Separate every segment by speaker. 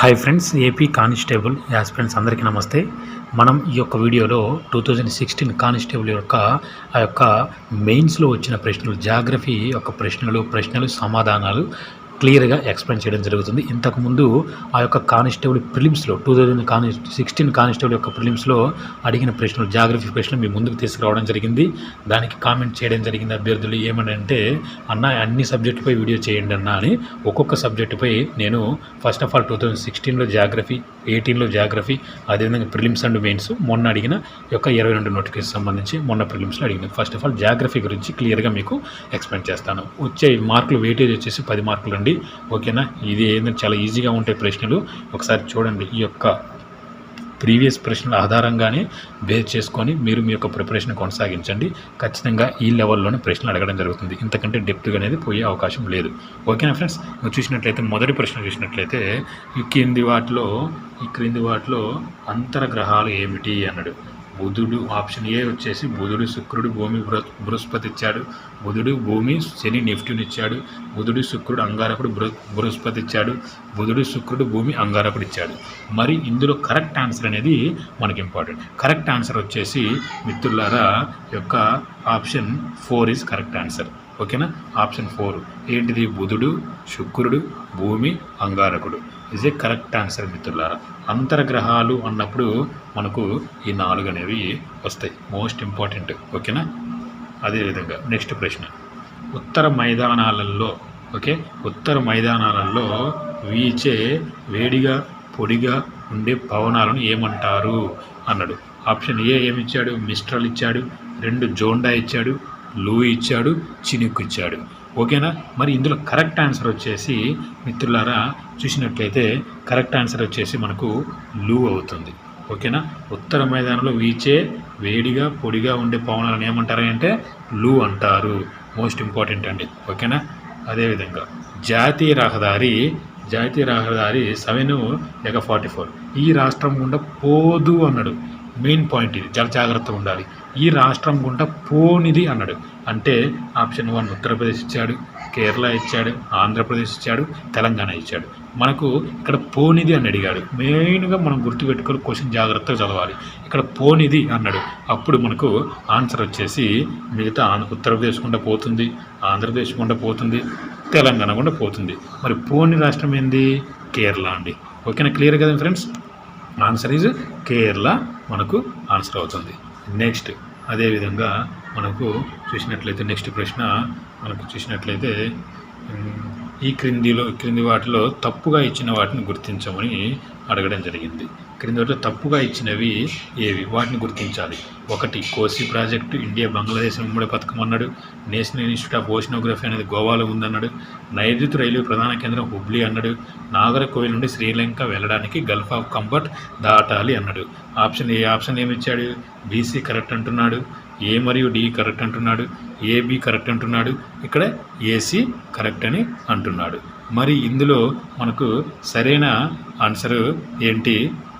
Speaker 1: Hi friends AP constable aspirants అందరికీ నమస్తే. మనం ఈ యొక్క వీడియోలో టూ థౌజండ్ సిక్స్టీన్ కానిస్టేబుల్ యొక్క ఆ యొక్క మెయిన్స్లో వచ్చిన ప్రశ్నలు జాగ్రఫీ యొక్క ప్రశ్నలు ప్రశ్నలు సమాధానాలు క్లియర్గా ఎక్స్ప్లెయిన్ చేయడం జరుగుతుంది. ఇంతకుముందు ఆ యొక్క కానిస్టేబుల్ ప్రిలిమ్స్లో టూ థౌజండ్ కాని సిక్స్టీన్ కానిస్టేబుల్ యొక్క ప్రిలిమ్స్లో అడిగిన ప్రశ్నలు జాగ్రఫీ ప్రశ్నలు మీ ముందుకు తీసుకురావడం జరిగింది. దానికి కామెంట్ చేయడం జరిగింది అభ్యర్థులు. ఏమనంటే అంటే అన్న అన్ని సబ్జెక్టుపై వీడియో చేయండి అన్న అని ఒక్కొక్క సబ్జెక్టుపై నేను first of all two thousand సిక్స్టీన్లో జాగ్రఫీ ఎయిటీన్లో జాగ్రఫీ అదేవిధంగా ప్రిలిమ్స్ అండ్ మెయిన్స్ మొన్న అడిగిన యొక్క ఇరవై రెండు నోటిఫికేషన్ సంబంధించి మొన్న ప్రిలిమ్స్లో అడిగింది ఫస్ట్ ఆఫ్ ఆల్ జాగ్రఫీ గురించి క్లియర్గా మీకు ఎక్స్ప్లెయిన్ చేస్తాను. వచ్చే మార్కులు వెయిటేజ్ వచ్చేసి పది మార్కులు అండి. ఓకేనా? ఇది ఏంటంటే చాలా ఈజీగా ఉంటాయి ప్రశ్నలు. ఒకసారి చూడండి ఈ యొక్క ప్రీవియస్ ప్రశ్నల ఆధారంగానే బేస్ చేసుకొని మీరు మీ యొక్క ప్రిపరేషన్ కొనసాగించండి. ఖచ్చితంగా ఈ లెవెల్లోనే ప్రశ్నలు అడగడం జరుగుతుంది. ఇంతకంటే డెప్త్గా అనేది పోయే అవకాశం లేదు. ఓకేనా ఫ్రెండ్స్? నువ్వు చూసినట్లయితే మొదటి ప్రశ్న చూసినట్లయితే ఈ క్రింది వాటిలో ఈ క్రింది వాటిలో అంతరగ్రహాలు ఏమిటి అన్నాడు. బుధుడు ఆప్షన్ ఏ వచ్చేసి బుధుడు శుక్రుడు భూమి బృహస్పతి ఇచ్చాడు. బుధుడు భూమి శని నెఫ్ట్యూన్ ఇచ్చాడు. బుధుడు శుక్రుడు అంగారకుడు బృహ బృహస్పతి ఇచ్చాడు. బుధుడు శుక్రుడు భూమి అంగారకుడు ఇచ్చాడు. మరి ఇందులో కరెక్ట్ ఆన్సర్ అనేది మనకి ఇంపార్టెంట్. కరెక్ట్ ఆన్సర్ వచ్చేసి మిత్రులారా యొక్క option four is correct answer. ఓకేనా? Option four. ఏంటిది? బుధుడు శుక్రుడు భూమి అంగారకుడు. ఇజ్ ఏ కరెక్ట్ ఆన్సర్ మిత్రులారా. అంతర్గ్రహాలు అన్నప్పుడు మనకు ఈ నాలుగు అనేవి వస్తాయి. Most important. ఓకేనా? అదేవిధంగా నెక్స్ట్ ప్రశ్న. ఉత్తర మైదానాలలో ఓకే? ఉత్తర మైదానాలలో వీచే వేడిగా పొడిగా ఉండే పవనాలను ఏమంటారు? అన్నాడు. ఆప్షన్ ఏ ఏమి ఇచ్చాడు మిస్ట్రల్ ఇచ్చాడు. రెండు జోండా ఇచ్చాడు. లూ ఇచ్చాడు. చినుకు ఇచ్చాడు. ఓకేనా? మరి ఇందులో కరెక్ట్ ఆన్సర్ వచ్చేసి మిత్రులారా చూసినట్లయితే కరెక్ట్ ఆన్సర్ వచ్చేసి మనకు లూ అవుతుంది. ఓకేనా? ఉత్తర మైదానంలో వీచే వేడిగా పొడిగా ఉండే పవనాలను ఏమంటారు అంటే లూ అంటారు. మోస్ట్ ఇంపార్టెంట్ అండి. ఓకేనా? అదేవిధంగా జాతీయ రహదారి జాతీయ రహదారి సెవెన్ లేక ఫార్టీ ఫోర్. ఈ రాష్ట్రం గుండా పోదు అన్నాడు. మెయిన్ పాయింట్ ఇది. చాలా జాగ్రత్తగా ఉండాలి. ఈ రాష్ట్రం గుండా పోనిది అన్నాడు. అంటే ఆప్షన్ వన్ ఉత్తరప్రదేశ్ ఇచ్చాడు. కేరళ ఇచ్చాడు ఆంధ్రప్రదేశ్ ఇచ్చాడు తెలంగాణ ఇచ్చాడు. మనకు ఇక్కడ పోనిది అని అడిగాడు. మెయిన్గా మనం గుర్తుపెట్టుకొని క్వశ్చన్ జాగ్రత్తగా చదవాలి. ఇక్కడ పోనిది అన్నాడు. అప్పుడు మనకు ఆన్సర్ వచ్చేసి మిగతా ఆంధ్ర ఉత్తరప్రదేశ్ గుండా పోతుంది ఆంధ్రప్రదేశ్ గుండా పోతుంది తెలంగాణ గుండా పోతుంది. మరి పోని రాష్ట్రం ఏంది? కేరళ అండి. ఓకేనా? క్లియర్ కదా ఫ్రెండ్స్? Answer is Kerala. మనకు ఆన్సర్ అవుతుంది. నెక్స్ట్. అదేవిధంగా మనకు చూసినట్లయితే నెక్స్ట్ ప్రశ్న మనకు చూసినట్లయితే ఈ క్రిందిలో క్రింది వాటిలో తప్పుగా ఇచ్చిన వాటిని గుర్తించమని అడగడం జరిగింది. క్రిందట తప్పుగా ఇచ్చినవి ఏవి? వాటిని గుర్తించాలి. ఒకటి కోసి ప్రాజెక్టు ఇండియా బంగ్లాదేశ్ ఉమ్మడి పథకం అన్నాడు. నేషనల్ ఇన్స్టిట్యూట్ ఆఫ్ ఓషనోగ్రఫీ అనేది గోవాలో ఉందన్నాడు. నైరుతి రైల్వే ప్రధాన కేంద్రం హుబ్లీ అన్నాడు. నాగరకోయిల్ నుండి శ్రీలంక వెళ్ళడానికి గల్ఫ్ ఆఫ్ కంబట్ దాటాలి అన్నాడు. ఆప్షన్ ఏ ఆప్షన్ ఏమి ఇచ్చాడు? బీసీ కరెక్ట్ అంటున్నాడు. ఏ మరియు డి కరెక్ట్ అంటున్నాడు. ఏబి కరెక్ట్ అంటున్నాడు. ఇక్కడ ఏసీ కరెక్ట్ అని అంటున్నాడు. మరి ఇందులో మనకు సరైన ఆన్సర్ ఏంటి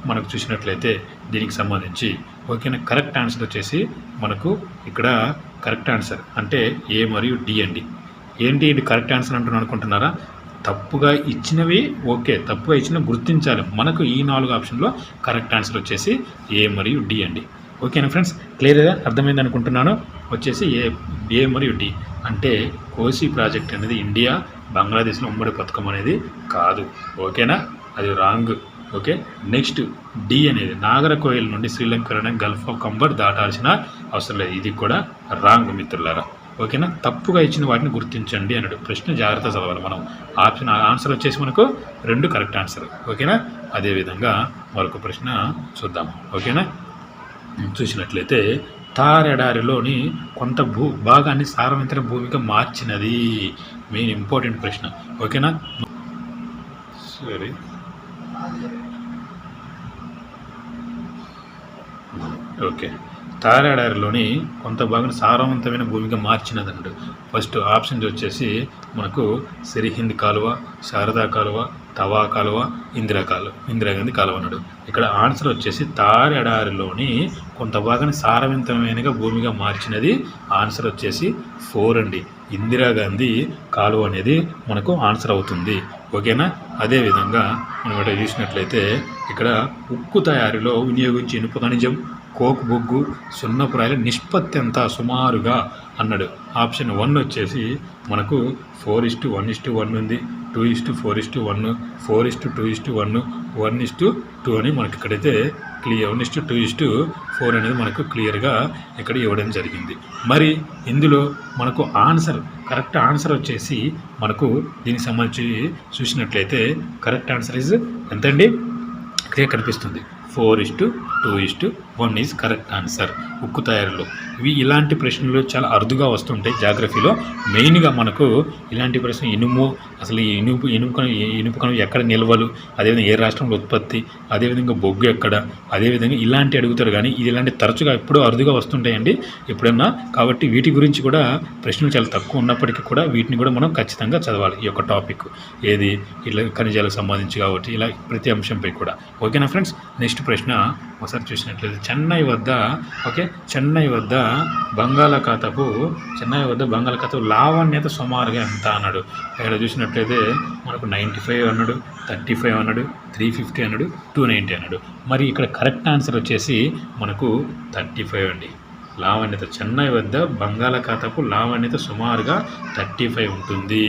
Speaker 1: మనకు చూసినట్లయితే దీనికి సంబంధించి ఓకేనా? కరెక్ట్ ఆన్సర్ వచ్చేసి మనకు ఇక్కడ కరెక్ట్ ఆన్సర్ అంటే ఏ మరియు డి అండి. ఏంటి ఇది కరెక్ట్ ఆన్సర్ అంటున్నాను అనుకుంటున్నారా? తప్పుగా ఇచ్చినవి ఓకే తప్పుగా ఇచ్చిన గుర్తించాలి. మనకు ఈ నాలుగు ఆప్షన్లో కరెక్ట్ ఆన్సర్ వచ్చేసి ఏ మరియు డి అండి. ఓకేనా ఫ్రెండ్స్? క్లియర్గా అర్థమైంది అనుకుంటున్నాను. వచ్చేసి ఏ ఏ మరియు డి అంటే కోసి ప్రాజెక్ట్ అనేది ఇండియా బంగ్లాదేశ్లో ఉమ్మడి పథకం అనేది కాదు. ఓకేనా? అది రాంగ్. ఓకే? నెక్స్ట్ డి అనేది నాగరకోయిల్ నుండి శ్రీలంక వెళ్ళడానికి గల్ఫ్ ఆఫ్ కంబర్ దాటాల్సిన అవసరం లేదు. ఇది కూడా రాంగ్ మిత్రులారా. ఓకేనా? తప్పుగా ఇచ్చిన వాటిని గుర్తించండి అన్నాడు. ప్రశ్న జాగ్రత్త చదవాలి మనం. ఆప్షన్ ఆన్సర్ వచ్చేసి మనకు రెండు కరెక్ట్ ఆన్సర్. ఓకేనా? అదేవిధంగా మరొక ప్రశ్న చూద్దాం. ఓకేనా? చూసినట్లయితే తారెడారిలోని కొంత భూ భాగాన్ని సారవంతమైన భూమిగా మార్చినది. మెయిన్ ఇంపార్టెంట్ ప్రశ్న. ఓకేనా సరే ఓకే తారాడారిలోని కొంత భాగం సారవంతమైన భూమిగా మార్చినదన్నాడు ఫస్ట్ ఆప్షన్స్ వచ్చేసి మనకు సిరిహింద్ కాలువ శారదా కాలువ తవా కాలువ ఇందిరా కాలువ ఇందిరాగాంధీ కాలువ అన్నాడు. ఇక్కడ ఆన్సర్ వచ్చేసి తారెడారిలోని కొంత భాగాన్ని సారవంతమైనగా భూమిగా మార్చినది. ఆన్సర్ వచ్చేసి ఫోర్ అండి. ఇందిరాగాంధీ కాలువ అనేది మనకు ఆన్సర్ అవుతుంది. ఓకేనా? అదేవిధంగా మనం ఇక్కడ చూసినట్లయితే ఇక్కడ ఉక్కు తయారీలో వినియోగించే ఇనుప ఖనిజం కోక్ బొగ్గు సున్నపురాయిల నిష్పత్తి అంతా సుమారుగా అన్నాడు. ఆప్షన్ వన్ వచ్చేసి మనకు four is to one is to one ఉంది two is to four is to one four is to two is to one one is to two అని మనకి ఇక్కడైతే clear one is to two is to four అనేది మనకు క్లియర్గా ఇక్కడ ఇవ్వడం జరిగింది. మరి ఇందులో మనకు ఆన్సర్ కరెక్ట్ ఆన్సర్ వచ్చేసి మనకు దీనికి సంబంధించి చూసినట్లయితే కరెక్ట్ ఆన్సర్ ఇస్ ఎంతండి? క్లియర్ కనిపిస్తుంది. Four is to two is to one is correct answer ఉక్కు తయారీలో. ఇవి ఇలాంటి ప్రశ్నలు చాలా అరుదుగా వస్తుంటాయి జాగ్రఫీలో. మెయిన్గా మనకు ఇలాంటి ప్రశ్న ఇనుము అసలు ఈ ఇనుపు ఇనుపు ఇనుప ఇనుపు కణం ఎక్కడ నిల్వలు అదేవిధంగా ఏ రాష్ట్రంలో ఉత్పత్తి అదేవిధంగా బొగ్గు ఎక్కడ అదేవిధంగా ఇలాంటి అడుగుతారు కానీ ఇది ఇలాంటి తరచుగా ఎప్పుడూ అరుదుగా వస్తుంటాయండి ఎప్పుడన్నా. కాబట్టి వీటి గురించి కూడా ప్రశ్నలు చాలా తక్కువ ఉన్నప్పటికీ కూడా వీటిని కూడా మనం ఖచ్చితంగా చదవాలి ఈ యొక్క టాపిక్. ఏది? ఇట్లా ఖనిజాలకు సంబంధించి కాబట్టి ఇలా ప్రతి అంశంపై కూడా. ఓకేనా ఫ్రెండ్స్? నెక్స్ట్ ప్రశ్న ఒకసారి చూసినట్లయితే చెన్నై వద్ద ఓకే చెన్నై వద్ద బంగాళాఖాతపు చెన్నై వద్ద బంగాళాఖాతపు లావణ్యత సుమారుగా ఎంత అన్నాడు? ఇక్కడ చూసినట్లయితే మనకు నైంటీ ఫైవ్ అన్నాడు థర్టీ ఫైవ్ అన్నాడు త్రీ ఫిఫ్టీ అన్నాడు టూ నైంటీ అన్నాడు. మరి ఇక్కడ కరెక్ట్ ఆన్సర్ వచ్చేసి మనకు థర్టీ ఫైవ్ అండి. లావణ్యత. చెన్నై వద్ద బంగాళాఖాతకు లావణ్యత సుమారుగా థర్టీ ఫైవ్ ఉంటుంది.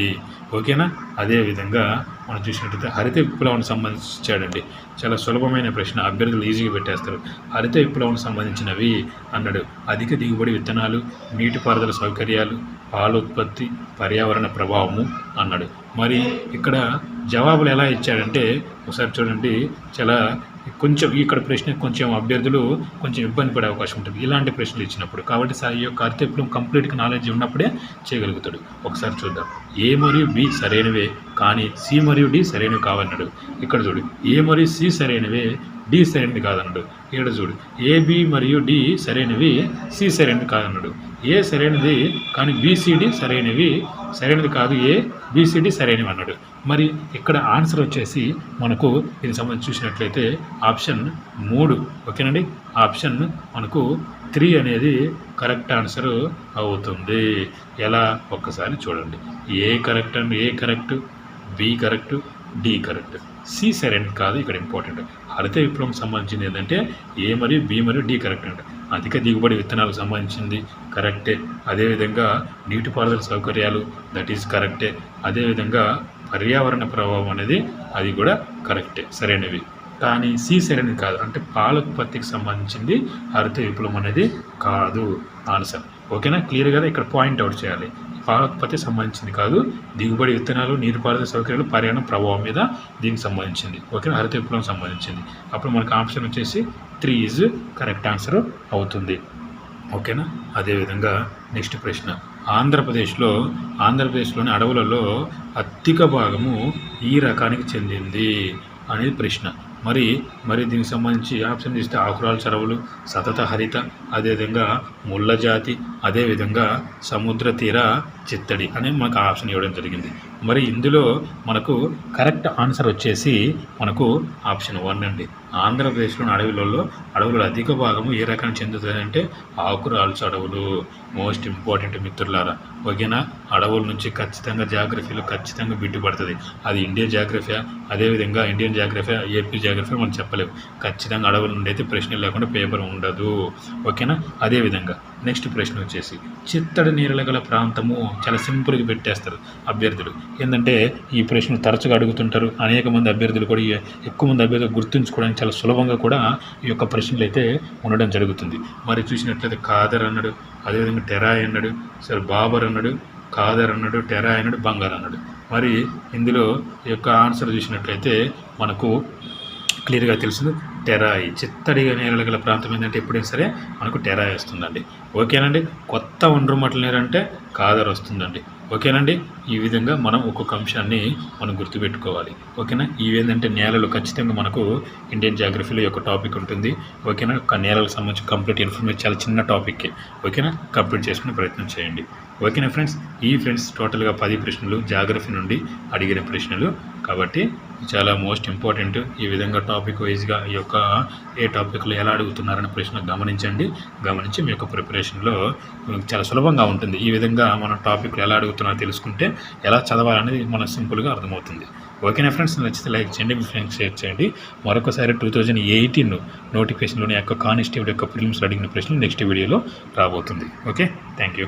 Speaker 1: ఓకేనా? అదేవిధంగా మనం చూసినట్టయితే హరిత విప్లవానికి సంబంధించాడండి. చాలా సులభమైన ప్రశ్న. అభ్యర్థులు ఈజీగా పెట్టేస్తారు. హరిత విప్లవానికి సంబంధించినవి అన్నాడు. అధిక దిగుబడి విత్తనాలు నీటిపారుదల సౌకర్యాలు పాల ఉత్పత్తి పర్యావరణ ప్రభావము అన్నాడు. మరి ఇక్కడ జవాబులు ఎలా ఇచ్చాడంటే ఒకసారి చూడండి. చాలా కొంచెం ఇక్కడ ప్రశ్న కొంచెం అభ్యర్థులు కొంచెం ఇబ్బంది పడే అవకాశం ఉంటుంది. ఇలాంటి ప్రశ్నలు ఇచ్చినప్పుడు కాబట్టి సార్ ఈ యొక్క అర్థం కంప్లీట్గా నాలెడ్జ్ ఉన్నప్పుడే చేయగలుగుతాడు. ఒకసారి చూద్దాం. ఏ మరియు బి సరైనవే కానీ సి మరియు డి సరైనవి కావన్నాడు. ఇక్కడ చూడు. ఏ మరియు సి సరైనవే డి సరైనది కాదన్నాడు. ఇక్కడ చూడు. ఏబి మరియు డి సరైనవి సి సరైనది కాదన్నాడు. ఏ సరైనది కానీ బీసీడి సరైనవి సరైనది కాదు ఏ బీసీడి సరైనవి అన్నాడు. మరి ఇక్కడ ఆన్సర్ వచ్చేసి మనకు దీనికి సంబంధించి చూసినట్లయితే ఆప్షన్ మూడు. ఓకేనండి? ఆప్షన్ మనకు త్రీ అనేది కరెక్ట్ ఆన్సర్ అవుతుంది. ఎలా? ఒక్కసారి చూడండి. A correct and. A correct B correct D correct. C సరైనది కాదు ఇక్కడ ఇంపార్టెంట్. హరిత విప్లవం సంబంధించింది ఏంటంటే ఏ మరియు బి మరియు డి కరెక్ట్ అంటే. అధిక దిగుబడి విత్తనాలకు సంబంధించింది కరెక్టే. అదేవిధంగా నీటిపారుదల సౌకర్యాలు దట్ ఈజ్ కరెక్టే. అదేవిధంగా పర్యావరణ ప్రభావం అనేది అది కూడా కరెక్టే. సరైనవి. కానీ సి సరైనది కాదు. అంటే పాల ఉత్పత్తికి సంబంధించింది హరిత విప్లవం అనేది కాదు. ఆన్సర్. ఓకేనా? క్లియర్గా ఇక్కడ పాయింట్ అవుట్ చేయాలి. పాలోత్పత్తి సంబంధించింది కాదు. దిగుబడి విత్తనాలు నీటిపారుదల సౌకర్యాలు పర్యావరణ ప్రభావం మీద దీనికి సంబంధించింది. ఓకేనా? హరిత విప్లవం సంబంధించింది. అప్పుడు మనకు ఆప్షన్ వచ్చేసి త్రీ ఈజ్ కరెక్ట్ ఆన్సర్ అవుతుంది. ఓకేనా? అదేవిధంగా నెక్స్ట్ ప్రశ్న. ఆంధ్రప్రదేశ్లో ఆంధ్రప్రదేశ్లోని అడవులలో అధిక భాగము ఈ రకానికి చెందింది అనేది ప్రశ్న. మరి మరి దీనికి సంబంధించి ఆప్షన్ ఇస్తే ఆకురాల చెరవులు సతత హరిత అదేవిధంగా ముళ్ళ జాతి అదేవిధంగా సముద్ర తీర చిత్తడి అని మనకు ఆప్షన్ ఇవ్వడం జరిగింది. మరి ఇందులో మనకు కరెక్ట్ ఆన్సర్ వచ్చేసి మనకు ఆప్షన్ వన్ అండి. ఆంధ్రప్రదేశ్లోని అడవులలో అడవులలో అధిక భాగము ఏ రకానికి చెందుతుందంటే ఆకురాల్చు అడవులు. మోస్ట్ ఇంపార్టెంట్ మిత్రులారా ఓకేనా? అడవుల నుంచి ఖచ్చితంగా జాగ్రఫీలో ఖచ్చితంగా బిడ్డుపడుతుంది అది ఇండియన్ జాగ్రఫీ అదేవిధంగా ఇండియన్ జాగ్రఫీ ఏపీ జాగ్రఫీ మనం చెప్పలేము. ఖచ్చితంగా అడవుల నుండి అయితే ప్రశ్నలు లేకుండా పేపర్ ఉండదు. ఓకేనా? అదేవిధంగా నెక్స్ట్ ప్రశ్న వచ్చేసి చిత్తడి నీళ్ళ గల ప్రాంతము చాలా సింపుల్గా పెట్టేస్తారు అభ్యర్థులు. ఏంటంటే ఈ ప్రశ్న తరచుగా అడుగుతుంటారు. అనేక మంది అభ్యర్థులు కూడా ఎక్కువ మంది అభ్యర్థులు గుర్తుంచుకోవడానికి చాలా సులభంగా కూడా ఈ యొక్క ప్రశ్నలు అయితే ఉండడం జరుగుతుంది. మరి చూసినట్లయితే కాదర్ అన్నాడు అదేవిధంగా టెరాయ్ అన్నాడు సరే బాబర్ అన్నాడు కాదర్ అన్నాడు టెరాయ్ అన్నాడు బంగారు అన్నాడు. మరి ఇందులో ఈ యొక్క ఆన్సర్ చూసినట్లయితే మనకు క్లియర్గా తెలుసు టెరాయి చిత్తడిగా నేలలు గల ప్రాంతం ఏంటంటే ఎప్పుడైనా సరే మనకు టెరాయి వస్తుందండి. ఓకేనండి? కొత్త ఒండ్రు మట్టల నేరంటే కాదర్ వస్తుందండి. ఓకేనండి? ఈ విధంగా మనం ఒక్కొక్క అంశాన్ని మనం గుర్తుపెట్టుకోవాలి. ఓకేనా? ఇవేంటంటే నేలలు ఖచ్చితంగా మనకు ఇండియన్ జాగ్రఫీలో యొక్క టాపిక్ ఉంటుంది. ఓకేనా? ఒక నేలలకు సంబంధించి కంప్లీట్ ఇన్ఫర్మేషన్ చాలా చిన్న టాపిక్ ఓకేనా? కంప్లీట్ చేసుకునే ప్రయత్నం చేయండి. ఓకేనా ఫ్రెండ్స్? ఈ ఫ్రెండ్స్ టోటల్గా పది ప్రశ్నలు జాగ్రఫీ నుండి అడిగిన ప్రశ్నలు కాబట్టి చాలా మోస్ట్ ఇంపార్టెంట్ ఈ విధంగా టాపిక్ వైజ్గా ఈ యొక్క ఏ టాపిక్లో ఎలా అడుగుతున్నారనే ప్రశ్న గమనించండి. గమనించి మీ యొక్క ప్రిపరేషన్లో చాలా సులభంగా ఉంటుంది. ఈ విధంగా మనం టాపిక్లు ఎలా అడుగుతున్నారో తెలుసుకుంటే ఎలా చదవాలనేది మన సింపుల్గా అర్థమవుతుంది. ఓకేనా ఫ్రెండ్స్? నచ్చితే లైక్ చేయండి మీ ఫ్రెండ్స్ షేర్ చేయండి. మరొకసారి టూ థౌజండ్ ఎయిటీన్ నోటిఫికేషన్లోని యొక్క కానిస్టేబుల్ యొక్క ఫిల్మ్స్ అడిగిన ప్రశ్నలు నెక్స్ట్ వీడియోలో రాబోతుంది. ఓకే? Thank you.